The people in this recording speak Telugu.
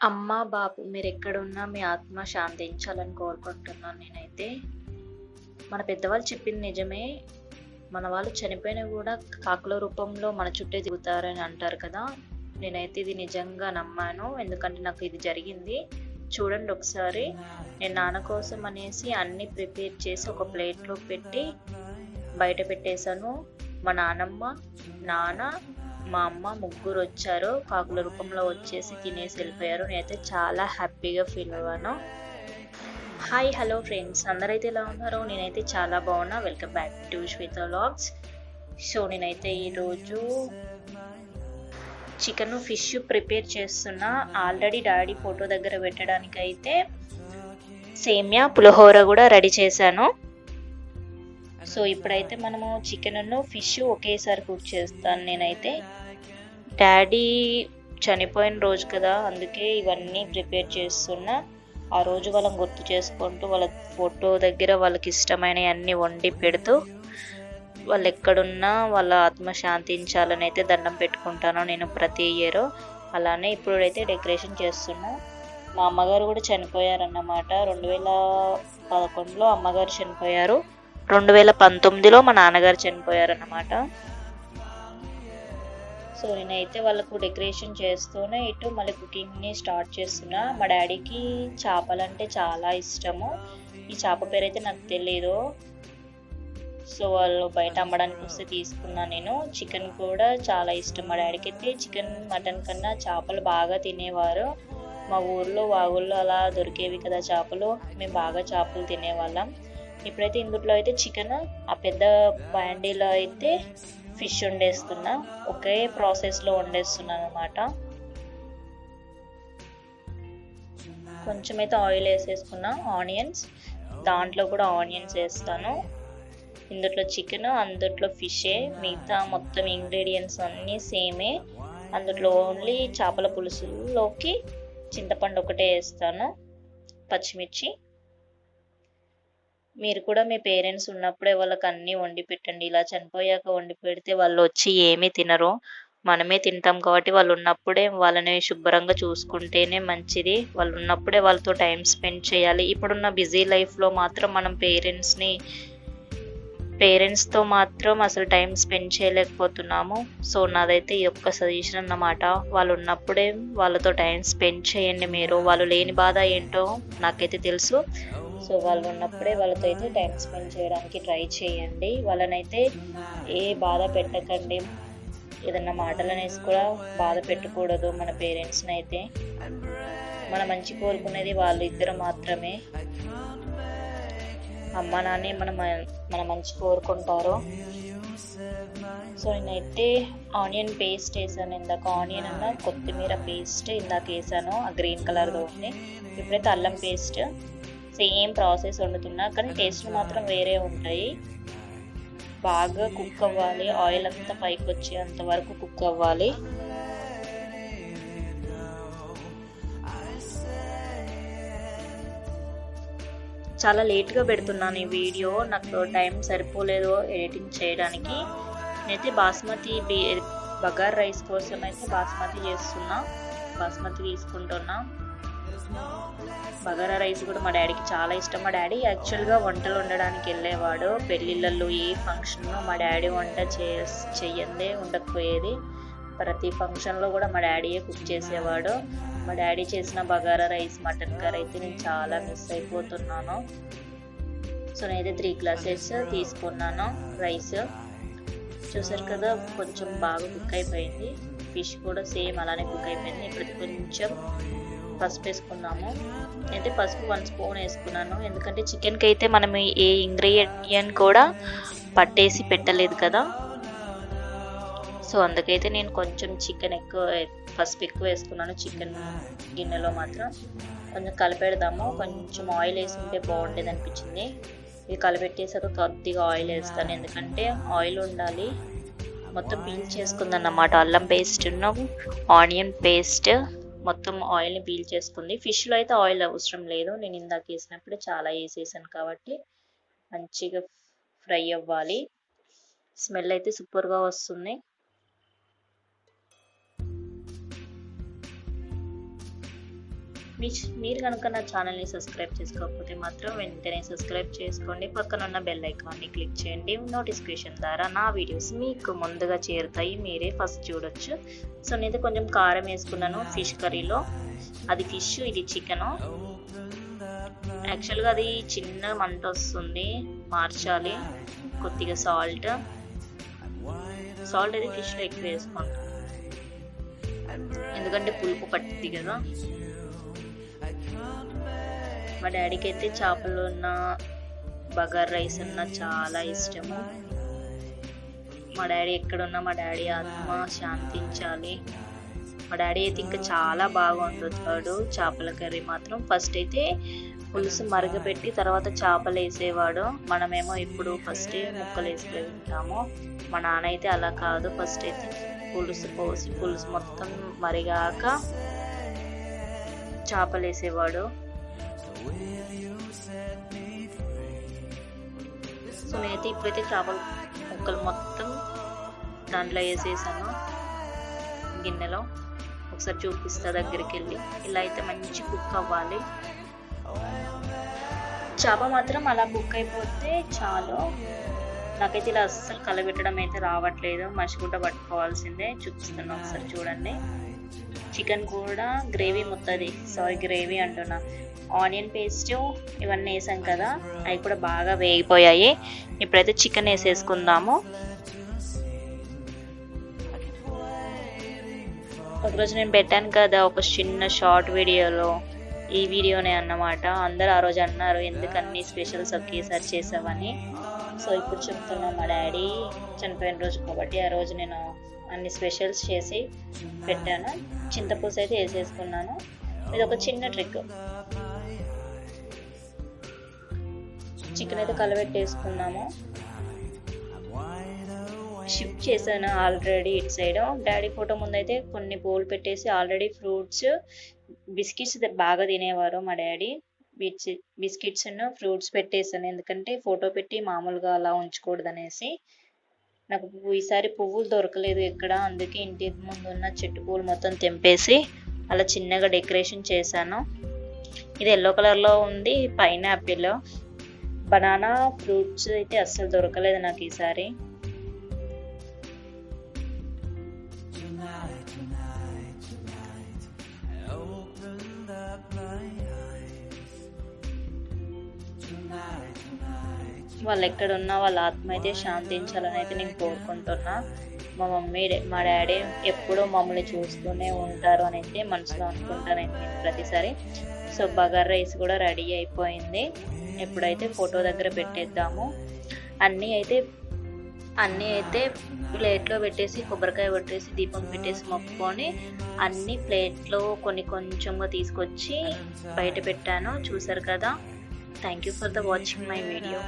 అమ్మ, బాబు మీరెక్కడున్నా మీ ఆత్మ శాంతించాలని కోరుకుంటున్నాను నేనైతే. మన పెద్దవాళ్ళు చెప్పింది నిజమే. మన వాళ్ళు చనిపోయినా కూడా కాకుల రూపంలో మన చుట్టే దిగుతారని అంటారు కదా! నేనైతే ఇది నిజంగా నమ్మాను. ఎందుకంటే నాకు ఇది జరిగింది. చూడండి ఒకసారి. నేను నాన్న కోసం అనేసి అన్నీ ప్రిపేర్ చేసి ఒక ప్లేట్‌లో పెట్టి బయట పెట్టేశాను. మా నానమ్మ, నాన్న, మా అమ్మ ముగ్గురు వచ్చారు కాకుల రూపంలో వచ్చేసి తినేసి వెళ్ళిపోయారు నేనైతే చాలా హ్యాపీగా ఫీల్ అవ్వాను. హాయ్! హలో ఫ్రెండ్స్ అందరైతే ఎలా ఉన్నారు? నేనైతే చాలా బాగున్నా. Welcome back to Shweta vlogs. So, నేనైతే ఈరోజు చికెన్ ఫిష్ ప్రిపేర్ చేస్తున్నా. ఆల్రెడీ డాడీ ఫోటో దగ్గర పెట్టడానికైతే సేమ్యా, పులిహోర కూడా రెడీ చేశాను. సో, ఇప్పుడైతే మనము చికెన్ను ఫిష్ ఒకేసారి కుక్ చేస్తాను నేనైతే. డాడీ చనిపోయిన రోజు కదా! అందుకే ఇవన్నీ ప్రిపేర్ చేస్తున్నా. ఆ రోజు వాళ్ళని గుర్తు చేసుకుంటూ వాళ్ళ ఫోటో దగ్గర వాళ్ళకి ఇష్టమైనవి అన్నీ వండి పెడుతూ వాళ్ళు ఎక్కడున్నా వాళ్ళ ఆత్మ శాంతించాలని అయితే దండం పెట్టుకుంటాను నేను ప్రతి ఇయర్ అలానే ఇప్పుడైతే డెకరేషన్ చేస్తున్నా. మా అమ్మగారు కూడా చనిపోయారన్నమాట. 2011లో అమ్మగారు చనిపోయారు. 2019లో మా నాన్నగారు చనిపోయారన్నమాట. సో, నేనైతే వాళ్ళకు డెకరేషన్ చేస్తూనే ఇటు మళ్ళీ కుకింగ్‌ని స్టార్ట్ చేస్తున్నా. మా డాడీకి చేపలంటే చాలా ఇష్టము. ఈ చేప పేరైతే నాకు తెలియదు సో, వాళ్ళు బయట అమ్మడానికొస్తే తీసుకున్నాను నేను. చికెన్ కూడా చాలా ఇష్టం మా డాడీకి అయితే చికెన్, మటన్ కన్నా చేపలు బాగా తినేవారు. మా ఊర్లో, వాగుల్లో అలా దొరికేవి కదా చేపలు. మేము బాగా చేపలు తినేవాళ్ళం. ఇప్పుడైతే ఇందుట్లో అయితే చికెన్ ఆ పెద్ద బాండీలో అయితే ఫిష్ వండేస్తున్నా. ఒకే ప్రాసెస్‌లో వండేస్తున్నాను అనమాట కొంచెం అయితే ఆయిల్ వేసేసుకున్నా ఆనియన్స్ దాంట్లో కూడా ఆనియన్స్ వేస్తాను ఇందుట్లో చికెన్ అందుట్లో ఫిషే. మిగతా మొత్తం ఇంగ్రీడియంట్స్ అన్నీ సేమే. అందుట్లో ఓన్లీ చేపల పులుసులోకి చింతపండు ఒకటే వేస్తాను పచ్చిమిర్చి. మీరు కూడా మీ పేరెంట్స్ ఉన్నప్పుడే వాళ్ళకి అన్నీ వండి పెట్టండి. ఇలా చనిపోయాక వండి పెడితే వాళ్ళు వచ్చి ఏమీ తినరు. మనమే తింటాం కాబట్టి వాళ్ళు ఉన్నప్పుడే వాళ్ళని శుభ్రంగా చూసుకుంటేనే మంచిది. వాళ్ళు ఉన్నప్పుడే వాళ్ళతో టైం స్పెండ్ చేయాలి. ఇప్పుడున్న బిజీ లైఫ్‌లో మాత్రం మనం పేరెంట్స్‌ని పేరెంట్స్‌తో మాత్రం అసలు టైం స్పెండ్ చేయలేకపోతున్నాము. సో, నాదైతే ఈ యొక్క సజెషన్ అన్నమాట. వాళ్ళు ఉన్నప్పుడే వాళ్ళతో టైం స్పెండ్ చేయండి మీరు. వాళ్ళు లేని బాధ ఏంటో నాకైతే తెలుసు. సో, వాళ్ళు ఉన్నప్పుడే వాళ్ళతో అయితే టైం స్పెండ్ చేయడానికి ట్రై చేయండి. వాళ్ళనైతే ఏ బాధ పెట్టకండి. ఏదన్నా మాటలనేసి కూడా బాధ పెట్టకూడదు మన పేరెంట్స్ని అయితే మన మంచి కోరుకునేది వాళ్ళిద్దరు మాత్రమే. అమ్మ, నాన్న మన మన మంచి కోరుకుంటారు. సో, నేనైతే ఆనియన్ పేస్ట్ వేసాను ఇందాక. ఆనియన్ అన్న కొత్తిమీర పేస్ట్ ఇందాక వేసాను ఆ గ్రీన్ కలర్‌లో ఉంది. ఇప్పుడైతే అల్లం పేస్ట్. Same process వండుతున్నా. కానీ టేస్ట్ మాత్రం వేరే ఉంటాయి. బాగా కుక్ అవ్వాలి. ఆయిల్ అంతా పైకి వచ్చేంత వరకు కుక్ అవ్వాలి. చాలా లేట్‌గా పెడుతున్నాను ఈ వీడియో. నాకు టైం సరిపోలేదు ఎడిటింగ్ చేయడానికి. నేనైతే బాస్మతి బి రైస్ కోసం అయితే బాస్మతి చేస్తున్నా. బాస్మతి తీసుకుంటున్నా. బగారా రైస్ కూడా మా డాడీకి చాలా ఇష్టం. మా డాడీ యాక్చువల్‌గా వంటలు వండడానికి వెళ్ళేవాడు పెళ్ళిళ్ళల్లో ఏ ఫంక్షన్ మా డాడీ వంట చేస్ చెయ్యందే ఉండకపోయేది. ప్రతి ఫంక్షన్‌లో కూడా మా డాడీయే కుక్ చేసేవాడు. మా డాడీ చేసిన బగారా రైస్, మటన్ కర్రీ అయితే నేను చాలా మిస్ అయిపోతున్నాను. సో, నేనైతే త్రీ గ్లాసెస్ తీసుకున్నాను రైస్. చూసారు కదా! కొంచెం బాగా కుక్ అయిపోయింది. ఫిష్ కూడా సేమ్ అలానే కుక్ అయిపోయింది. ఇప్పుడు కొంచెం ఫస్ట్ వేసుకున్నాము అయితే పసుపు వన్ స్పూన్ వేసుకున్నాను ఎందుకంటే చికెన్కి అయితే మనం ఏ ఇంగ్రీడియంట్ కూడా పట్టేసి పెట్టలేదు కదా! సో, అందుకైతే నేను కొంచెం చికెన్ ఎక్కువ పసుపు ఎక్కువ వేసుకున్నాను చికెన్ గిన్నెలో మాత్రం. కొంచెం కలిపెడదాము. కొంచెం ఆయిల్ వేసుకుంటే బాగుండేది అనిపించింది ఇది కలిపెట్టేసాక కొద్దిగా ఆయిల్ వేస్తాను ఎందుకంటే ఆయిల్ ఉండాలి. మొత్తం పీల్ చేసుకుందన్నమాట. అల్లం పేస్ట్ను ఆనియన్ పేస్ట్ మొత్తం ఆయిల్‌ని పీల్ చేసుకుంది. ఫిష్‌లో అయితే ఆయిల్ అవసరం లేదు. నేను ఇందాక వేసినప్పుడు చాలా వేసేసాను కాబట్టి మంచిగా ఫ్రై అవ్వాలి. స్మెల్ అయితే సూపర్‌గా వస్తుంది. మీ మీరు కనుక నా ఛానల్ని సబ్స్క్రైబ్ చేసుకోకపోతే మాత్రం వెంటనే సబ్స్క్రైబ్ చేసుకోండి. పక్కన ఉన్న బెల్ ఐకాన్ని క్లిక్ చేయండి. నోటిఫికేషన్ ద్వారా నా వీడియోస్ మీకు ముందుగా చేరుతాయి. మీరే ఫస్ట్ చూడొచ్చు. సో నేను కొంచెం కారం వేసుకున్నాను. ఫిష్ కర్రీలో అది ఫిష్ ఇది చికెను యాక్చువల్గా అది చిన్న మంట వస్తుంది. మార్చాలి. కొద్దిగా సాల్ట్ సాల్ట్ అది ఫిష్లో ఎక్కువ వేసుకుంటాం ఎందుకంటే పులుపు పట్టింది కదా. మా డాడీకి అయితే చేపలు ఉన్న బగార్ రైస్ ఉన్న చాలా ఇష్టము. మా డాడీ ఎక్కడున్నా మా డాడీ ఆత్మ శాంతించాలి. మా డాడీ అయితే ఇంకా చాలా బాగా వండుతాడు చేపల కర్రీ మాత్రం ఫస్ట్ అయితే పులుసు మరగపెట్టి తర్వాత చేపలు వేసేవాడు. మనమేమో ఇప్పుడు ఫస్ట్ ముక్కలు వేసుకొని మా నాన్న అయితే అలా కాదు. ఫస్ట్ అయితే పులుసు పోసి పులుసు మొత్తం మరిగాక చేపలు వేసేవాడు సో నేనైతే ఇప్పుడైతే చేపల ముక్కలు మొత్తం దాంట్లో వేసేసాను. గిన్నెలో ఒకసారి చూపిస్తా దగ్గరికి వెళ్ళి ఇలా అయితే మంచి కుక్ అవ్వాలి. చేప మాత్రం అలా కుక్ అయిపోతే చాలు. నాకైతే ఇలా అస్సలు కలబెట్టడం అయితే రావట్లేదు. మసిగుడ్డ పట్టుకోవాల్సిందే. చూపిస్తున్నా ఒకసారి చూడండి. చికెన్ కూడా గ్రేవీ మొత్తది. సారీ గ్రేవీ అంటున్నా. ఆనియన్ పేస్ట్ ఇవన్నీ వేసాం కదా అవి కూడా బాగా వేగిపోయాయి. ఇప్పుడైతే చికెన్ వేసేసుకుందాము. ఒకరోజు నేను పెట్టాను కదా ఒక చిన్న షార్ట్ వీడియోలో. ఈ వీడియోనే అన్నమాట. అందరు ఆ రోజు అన్నారు ఎందుకు అన్ని స్పెషల్స్ ఒకేసారి చేసావని? సో ఇప్పుడు చెప్తున్నా మా డాడీ చనిపోయిన రోజు కాబట్టి ఆ రోజు నేను అన్ని స్పెషల్స్ చేసి పెట్టాను. చింతపూస అయితే వేసేసుకున్నాను. ఇది ఒక చిన్న ట్రిక్ చికెన్ అయితే కలబెట్టేసుకున్నాము. షిఫ్ట్ చేశాను ఆల్రెడీ ఇటు సైడ్. డాడీ ఫోటో ముందైతే కొన్ని బౌల్ పెట్టేసి ఆల్రెడీ ఫ్రూట్స్ బిస్కెట్స్ బాగా తినేవారు మా డాడీ. బిస్కెట్స్ ఫ్రూట్స్ పెట్టేసాను ఎందుకంటే ఫోటో పెట్టి మామూలుగా అలా ఉంచకూడదు అనేసి నాకు ఈసారి పువ్వులు దొరకలేదు ఎక్కడ. అందుకే ఇంటి ముందు ఉన్న చెట్టు పువ్వులు మొత్తం తెంపేసి అలా చిన్నగా డెకరేషన్ చేశాను. ఇది ఎల్లో కలర్లో ఉంది పైనాపిల్. బనానా ఫ్రూట్స్ అయితే అస్సలు దొరకలేదు నాకు ఈసారి. వాళ్ళు ఎక్కడున్నా వాళ్ళ ఆత్మ అయితే శాంతించాలని అయితే నేను కోరుకుంటున్నా. మా మమ్మీ మా డాడీ ఎప్పుడూ మమ్మల్ని చూస్తూనే ఉంటారు అని అయితే మనసులో అనుకుంటాను నేను ప్రతిసారి. సో బగార్ రైస్ కూడా రెడీ అయిపోయింది. ఎప్పుడైతే ఫోటో దగ్గర పెట్టేద్దాము. అన్నీ అయితే అన్నీ అయితే ప్లేట్లో పెట్టేసి కొబ్బరికాయ పెట్టేసి దీపం పెట్టేసి మొక్కుకొని అన్ని ప్లేట్లో కొన్ని కొంచెంగా తీసుకొచ్చి బయట పెట్టాను. చూసారు కదా? Thank you for the watching my video